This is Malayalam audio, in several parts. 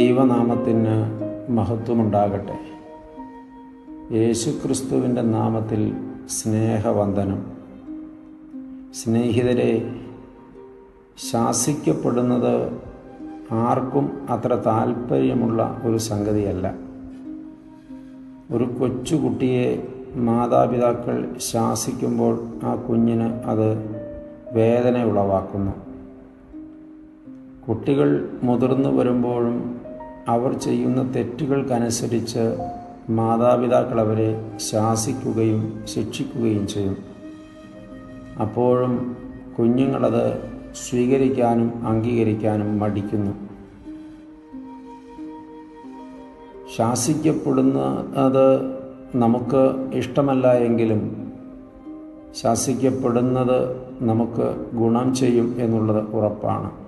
നാമത്തിന് മഹത്വമുണ്ടാകട്ടെ. യേശുക്രിസ്തുവിന്റെ നാമത്തിൽ സ്നേഹവന്ദനം. സ്നേഹിതരെ ശാസിക്കപ്പെടുന്നത് ആർക്കും അത്ര താല്പര്യമുള്ള ഒരു സംഗതിയല്ല. ഒരു കൊച്ചുകുട്ടിയെ മാതാപിതാക്കൾ ശാസിക്കുമ്പോൾ ആ കുഞ്ഞിന് അത് വേദന ഉളവാക്കുന്നു കുട്ടികൾ മുതിർന്നു വരുമ്പോഴും അവർ ചെയ്യുന്ന തെറ്റുകൾക്കനുസരിച്ച് മാതാപിതാക്കൾ അവരെ ശാസിക്കുകയും ശിക്ഷിക്കുകയും ചെയ്യും. അപ്പോഴും കുഞ്ഞുങ്ങളത് സ്വീകരിക്കാനും അംഗീകരിക്കാനും മടിക്കുന്നു. ശാസിക്കപ്പെടുന്നത് നമുക്ക് ഇഷ്ടമല്ല എങ്കിലും ശാസിക്കപ്പെടുന്നത് നമുക്ക് ഗുണം ചെയ്യും എന്നുള്ളത് ഉറപ്പാണ്.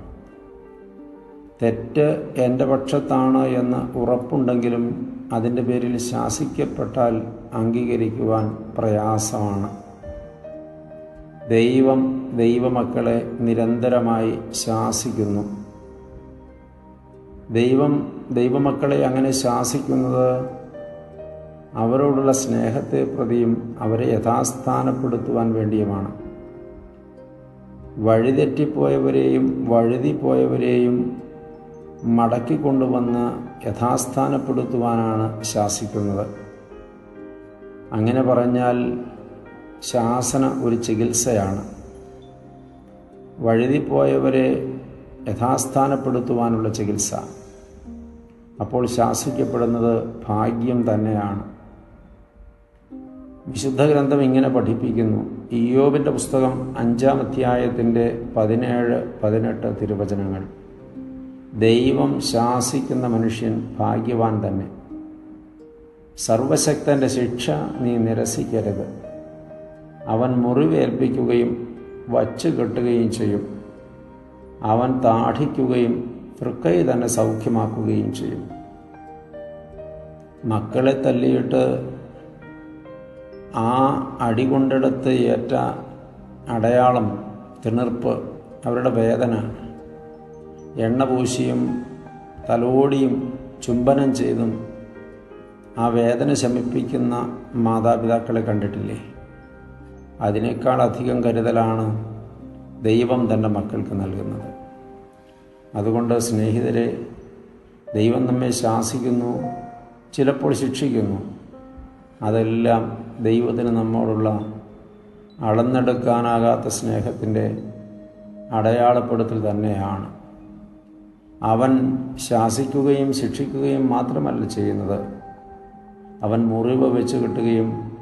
തെറ്റ് എന്റെ പക്ഷത്താണ് എന്ന് ഉറപ്പുണ്ടെങ്കിലും അതിന്റെ പേരിൽ ശാസിക്കപ്പെട്ടാൽ അംഗീകരിക്കുവാൻ പ്രയാസമാണ്. ദൈവം ദൈവമക്കളെ നിരന്തരമായി ശാസിക്കുന്നു. ദൈവം ദൈവമക്കളെ അങ്ങനെ ശാസിക്കുന്നത് അവരോടുള്ള സ്നേഹത്തെ പ്രതിയും അവരെ യഥാസ്ഥാനപ്പെടുത്തുവാൻ വേണ്ടിയുമാണ്. വഴിതെറ്റിപ്പോയവരെയും വഴുതിപ്പോയവരെയും മടക്കിക്കൊണ്ടുവന്ന് യഥാസ്ഥാനപ്പെടുത്തുവാനാണ് ശാസിക്കുന്നത്. അങ്ങനെ പറഞ്ഞാൽ ശാസന ഒരു ചികിത്സയാണ്. വഴുതിപ്പോയവരെ യഥാസ്ഥാനപ്പെടുത്തുവാനുള്ള ചികിത്സ. അപ്പോൾ ശാസിക്കപ്പെടുന്നത് ഭാഗ്യം തന്നെയാണ്. വിശുദ്ധ ഗ്രന്ഥം ഇങ്ങനെ പഠിപ്പിക്കുന്നു. ഇയോബിന്റെ പുസ്തകം അഞ്ചാം അധ്യായത്തിന്റെ പതിനേഴ് പതിനെട്ട് തിരുവചനങ്ങൾ. ദൈവം ശാസിക്കുന്ന മനുഷ്യൻ ഭാഗ്യവാൻ തന്നെ. സർവശക്തന്റെ ശിക്ഷ നീ നിരസിക്കരുത്. അവൻ മുറിവേൽപ്പിക്കുകയും വച്ചു കെട്ടുകയും ചെയ്യും. അവൻ താഠിക്കുകയും തൃക്കൈ തന്നെ സൗഖ്യമാക്കുകയും ചെയ്യും. മക്കളെ തല്ലിയിട്ട് ആ അടി അടികൊണ്ടെടുത്ത് ഏറ്റ അടയാളം തിണർപ്പ് അവരുടെ വേദന എണ്ണ പൂശിയും തലോടിയും ചുംബനം ചെയ്തും ആ വേദന ശമിപ്പിക്കുന്ന മാതാപിതാക്കളെ കണ്ടിട്ടില്ലേ? അതിനേക്കാൾ അധികം കരുതലാണ് ദൈവം തന്റെ മക്കൾക്ക് നൽകുന്നത്. അതുകൊണ്ട് സ്നേഹിതരെ ദൈവം നമ്മെ ശാസിക്കുന്നു ചിലപ്പോൾ ശിക്ഷിക്കുന്നു. അതെല്ലാം ദൈവത്തിന് നമ്മോടുള്ള അളന്നെടുക്കാനാകാത്ത സ്നേഹത്തിന്റെ അടയാളപ്പെടുത്തൽ തന്നെയാണ്. അവൻ ശാസിക്കുകയും ശിക്ഷിക്കുകയും മാത്രമല്ല ചെയ്യുന്നത്. അവൻ മുറിവ് വെച്ച് കിട്ടുകയും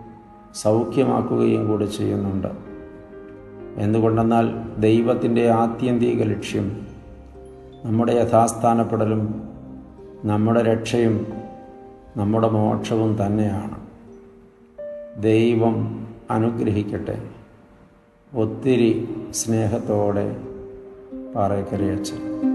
സൗഖ്യമാക്കുകയും കൂടെ ചെയ്യുന്നുണ്ട്. എന്തുകൊണ്ടെന്നാൽ ദൈവത്തിന്റെ ആത്യന്തിക ലക്ഷ്യം നമ്മുടെ യഥാസ്ഥാനപ്പെടലും നമ്മുടെ രക്ഷയും നമ്മുടെ മോക്ഷവും തന്നെയാണ്. ദൈവം അനുഗ്രഹിക്കട്ടെ. ഒത്തിരി സ്നേഹത്തോടെ പാറേക്കരയച്ചൻ